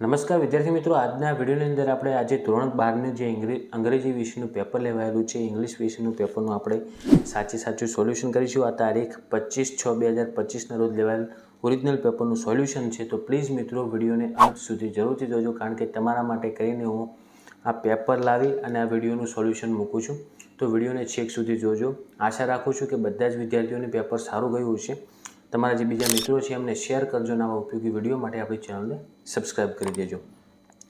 નમસ્કાર વિદ્યાર્થી મિત્રો, આજના વિડીયોની અંદર આપણે આજે ધોરણ બારનું જે અંગ્રેજી વિષયનું પેપર લેવાયેલું છે, ઇંગ્લિશ વિષયનું પેપરનું આપણે સાચે સાચું સોલ્યુશન કરીશું. આ તારીખ પચીસ છ બે હજાર પચીસના રોજ લેવાયેલ ઓરિજિનલ પેપરનું સોલ્યુશન છે. તો પ્લીઝ મિત્રો, વિડીયોને અંત સુધી જરૂરથી જોજો, કારણ કે તમારા માટે કરીને હું આ પેપર લાવી અને આ વિડીયોનું સોલ્યુશન મૂકું છું. તો વિડીયોને છેક સુધી જોજો. આશા રાખું છું કે બધા જ વિદ્યાર્થીઓને પેપર સારું ગયું છે તમારા જે બીજા મિત્રો છે, એમને શેર કરજો અને આવા ઉપયોગી વીડિયો માટે આપણી ચેનલને સબસ્ક્રાઈબ કરી દેજો.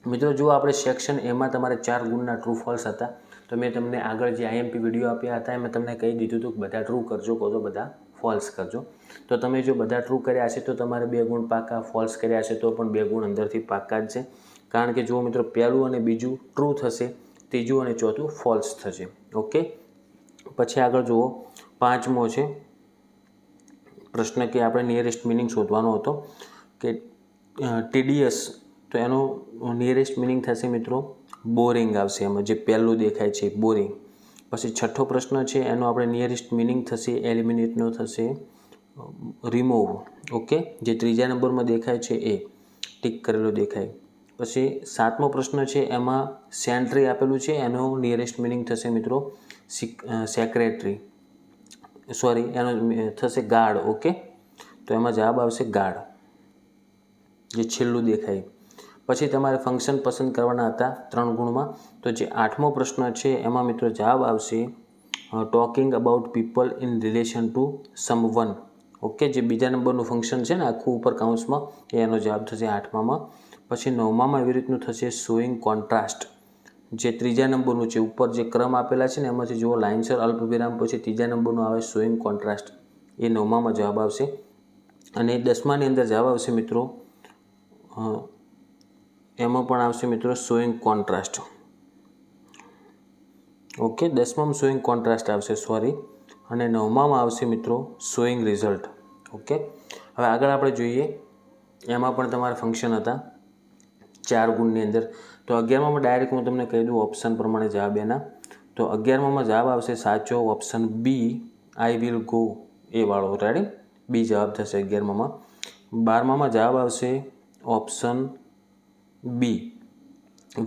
મિત્રો જો આપણે સેક્શન એમાં તમારે ચાર ગુણના ટ્રુ ફોલ્સ હતા. તો મેં તમને આગળ જે આઈએમપી વીડિયો આપ્યા હતા, એમાં તમને કહી દીધું હતું કે બધા ટ્રુ કરજો, કહો તો બધા ફોલ્સ કરજો. તો તમે જો બધા ટ્રુ કર્યા હશે, તો તમારે બે ગુણ પાકા ફોલ્સ કર્યા હશે, તો પણ બે ગુણ અંદરથી પાકા જ છે. કારણ કે જુઓ મિત્રો, પહેલું અને બીજું ટ્રુ થશે, ત્રીજું અને ચોથું ફોલ્સ થશે. ઓકે પછી આગળ જુઓ, પાંચમો છે પ્રશ્ન કે આપણે નિયરેસ્ટ મિનિંગ શોધવાનો હતો કે ટીડીએસ તો એનો નિયરેસ્ટ મિનિંગ થશે મિત્રો બોરિંગ આવશે એમાં. જે પહેલું દેખાય છે બોરિંગ પછી છઠ્ઠો પ્રશ્ન છે, એનો આપણે નિયરેસ્ટ મિનિંગ થશે એલિમિનેટનો થશે રિમૂવ ઓકે? જે ત્રીજા નંબરમાં દેખાય છે એ, ટીક કરેલો દેખાય. પછી સાતમો પ્રશ્ન છે, એમાં સેન્ટ્રી આપેલું છે, એનો નિયરેસ્ટ મિનિંગ થશે મિત્રો સેક્રેટરી સોરી, એનો થશે ગાર્ડ ઓકે? તો એમાં જવાબ આવશે ગાર્ડ જે છેલ્લું દેખાય. પછી તમારે ફંક્શન પસંદ કરવાના હતા ત્રણ ગુણમાં. તો જે આઠમો પ્રશ્ન છે, એમાં મિત્રો જવાબ આવશે talking about people in relation to someone okay, જે બીજા નંબરનું ફંક્શન છે ને, આખું ઉપર કાઉન્સમાં એનો જવાબ થશે આઠમામાં. પછી નવમામાં એવી રીતનું થશે શોઈંગ કોન્ટ્રાસ્ટ જે ત્રીજા નંબરનું છે, ઉપર જે ક્રમ આપેલા છે ને એમાંથી જુઓ લાઇનસર અલ્પવિરામ પછી ત્રીજા નંબરનું આવે સોઈંગ કોન્ટ્રાસ્ટ. એ નવમામાં જવાબ આવશે. અને દસમાની અંદર જવાબ આવશે મિત્રો એમાં પણ આવશે મિત્રો સોઈંગ કોન્ટ્રાસ્ટ. ઓકે, દસમામાં સોઈંગ કોન્ટ્રાસ્ટ આવશે, સોરી. અને નવમામાં આવશે મિત્રો સોઈંગ રિઝલ્ટ. ઓકે, હવે આગળ આપણે જોઈએ. એમાં પણ તમારા ફંક્શન હતા. ચાર ગુણની અંદર. તો અગિયારમાં ડાયરેક્ટ હું તમને કહી દઉં ઓપ્શન પ્રમાણે જવાબ એના. તો અગિયારમાં જવાબ આવશે સાચો option B I will go A વાળો. રેડી બી જવાબ થશે અગિયારમાં બારમામાં જવાબ આવશે option B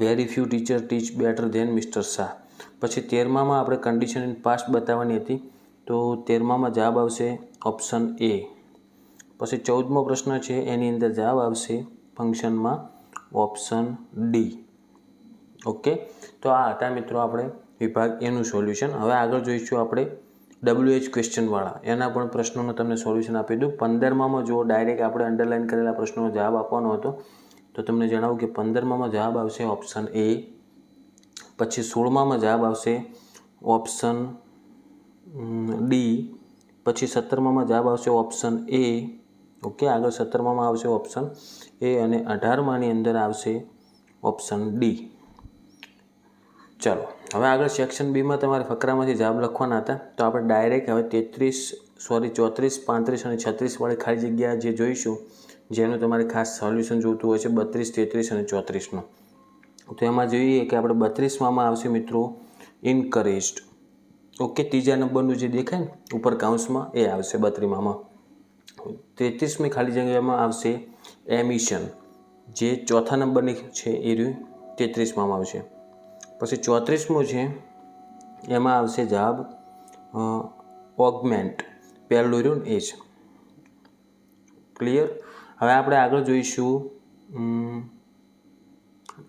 very few teacher teach better than mister Shah પછી તેરમામાં આપણે કન્ડિશન ઇન પાસ્ટ બતાવવાની હતી. તો તેરમામાં જવાબ આવશે ઓપ્શન એ પછી ચૌદમો પ્રશ્ન છે, એની અંદર જવાબ આવશે ફંક્શનમાં ઓપ્શન ડી. ઓકે? તો આ હતા મિત્રો આપણે વિભાગ એનું સોલ્યુશન. હવે આગળ જોઈશું આપણે ડબલ્યુ એચ ક્વેશ્ચનવાળા એના પણ પ્રશ્નોનું તમને સોલ્યુશન આપી દઉં. પંદરમામાં જો ડાયરેક્ટ આપણે અંડરલાઇન કરેલા પ્રશ્નોનો જવાબ આપવાનો હતો. તો તમને જણાવું કે પંદરમામાં જવાબ આવશે ઓપ્શન એ પછી સોળમામાં જવાબ આવશે ઓપ્શન ડી પછી સત્તરમામાં જવાબ આવશે ઓપ્શન એ ઓકે, આગળ સત્તરમામાં આવશે ઓપ્શન એ અને અઢારમાની અંદર આવશે ઓપ્શન ડી ચાલો, હવે આગળ સેક્શન બીમાં તમારે ફકરામાંથી જવાબ લખવાના હતા. તો આપણે ડાયરેક્ટ હવે તેત્રીસ સોરી ચોત્રીસ, પાંત્રીસ અને છત્રીસ વાળી ખાલી જગ્યા જે જોઈશું, જેનું તમારે ખાસ સોલ્યુશન જોઈતું હોય છે, બત્રીસ, તેત્રીસ અને ચોત્રીસનું. તો એમાં જોઈએ કે આપણે બત્રીસમાં આવશે મિત્રો ઇનકરેજ્ડ ઓકે, ત્રીજા નંબરનું જે દેખાય ને, ઉપર કાઉન્સમાં એ આવશે બત્રીમામાં તેત્રીસમી ખાલી જગ્યામાં આવશે એમિશન. જે ચોથા નંબરની છે એ રહ્યું તેત્રીસમાં આવશે. પછી ચોત્રીસમું છે, એમાં આવશે જવાબ ઓગમેન્ટ. પહેલું રહ્યું એ છે ક્લિયર હવે આપણે આગળ જોઈશું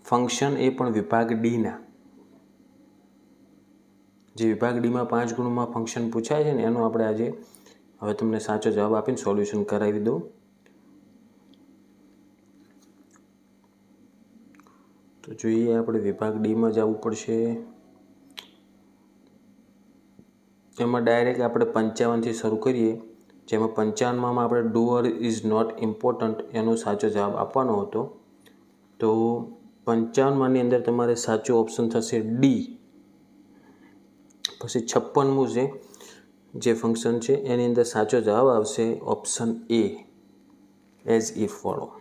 ફંક્શન એ પણ વિભાગ ડીના. જે વિભાગ ડીમાં પાંચ ગુણમાં ફંક્શન પૂછાય છે ને, એનો આપણે આજે હવે તમને સાચો જવાબ આપીને સોલ્યુશન કરાવી દઉં. તો જોઈએ આપણે વિભાગ ડીમાં જવું પડશે. એમાં ડાયરેક્ટ આપણે પંચાવનથી શરૂ કરીએ. જેમાં પંચાવનમાં આપણે ડુઅર ઇઝ નોટ ઇમ્પોર્ટન્ટ એનો સાચો જવાબ આપવાનો હતો. તો પંચાવનમાંની અંદર તમારે સાચો ઓપ્શન થશે ડી પછી છપ્પનમું છે. જે ફંક્શન છે, એની અંદર સાચો જવાબ આવશે ઓપ્શન એ એઝ ઇફ વાળો.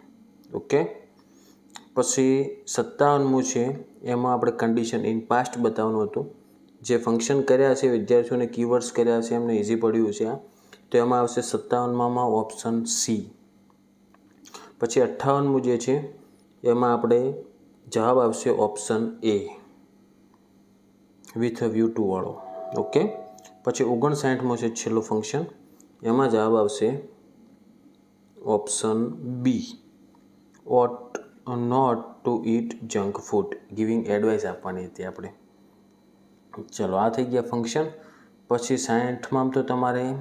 ઓકે પછી સત્તાવનમું છે, એમાં આપણે કન્ડિશન ઇન પાસ્ટ બતાવવાનું હતું. જે ફંક્શન કર્યા છે, વિદ્યાર્થીઓને કીવર્ડ્સ કર્યા છે, એમને ઇઝી પડ્યું છે આ. તો એમાં આવશે સત્તાવનમાં ઓપ્શન સી પછી અઠ્ઠાવનમું જે છે, એમાં આપણે જવાબ આવશે option A with view to વાળો. ઓકે પછી ઓગણસાઠમો છે છેલ્લું ફંક્શન એમાં જવાબ આવશે option B ought not to eat junk food giving advice આપવાની હતી આપણે. ચલો, આ થઈ ગયા ફંક્શન પછી સાઠમાં તો તમારે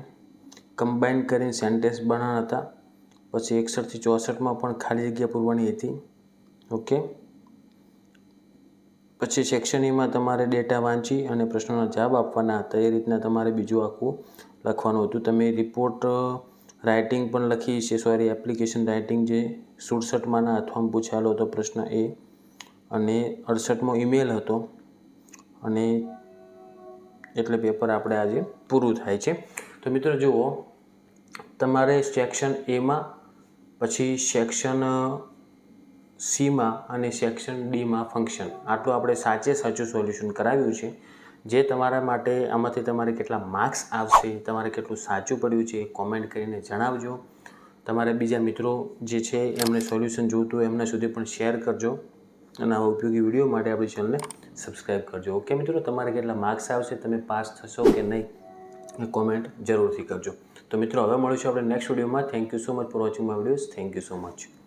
કમ્બાઈન કરીને સેન્ટેન્સ બનાવવાના હતા. પછી એકસઠથી ચોસઠમાં પણ ખાલી જગ્યા પૂરવાની હતી. ઓકે પછી સેક્શન એમાં તમારે ડેટા વાંચી અને પ્રશ્નોના જવાબ આપવાના હતા. એ રીતના તમારે બીજું આખું લખવાનું હતું. તમે રિપોર્ટ રાઇટિંગ પણ લખી છે સોરી એપ્લિકેશન રાઇટિંગ જે સુડસઠમાંના અથવામાં પૂછાયેલો હતો પ્રશ્ન એ. અને અડસઠમો ઈમેલ હતો. અને એટલે પેપર આપણે આજે પૂરું થાય છે. તો મિત્રો જુઓ, તમારે સેક્શન એમાં પછી સેક્શન સીમાં અને સેક્શન ડીમાં ફંક્શન આટલું આપણે સાચે સાચું સોલ્યુશન કરાવ્યું છે. જે તમારા માટે આમાંથી તમારે કેટલા માર્ક્સ આવશે, તમારે કેટલું સાચું પડ્યું છે કોમેન્ટ કરીને જણાવજો. તમારા બીજા મિત્રો જે છે, એમને સોલ્યુશન જોઈતું એમના સુધી પણ શેર કરજો. અને આવા ઉપયોગી વીડિયો માટે આપણી ચેનલને સબસ્ક્રાઈબ કરજો. ઓકે મિત્રો, તમારે કેટલા માર્ક્સ આવશે, તમે પાસ થશો કે નહીં કોમેન્ટ જરૂરથી કરજો. તો મિત્રો, હવે મળીશું આપણે નેક્સ્ટ વિડીયોમાં thank you so much for watching my videos thank you so much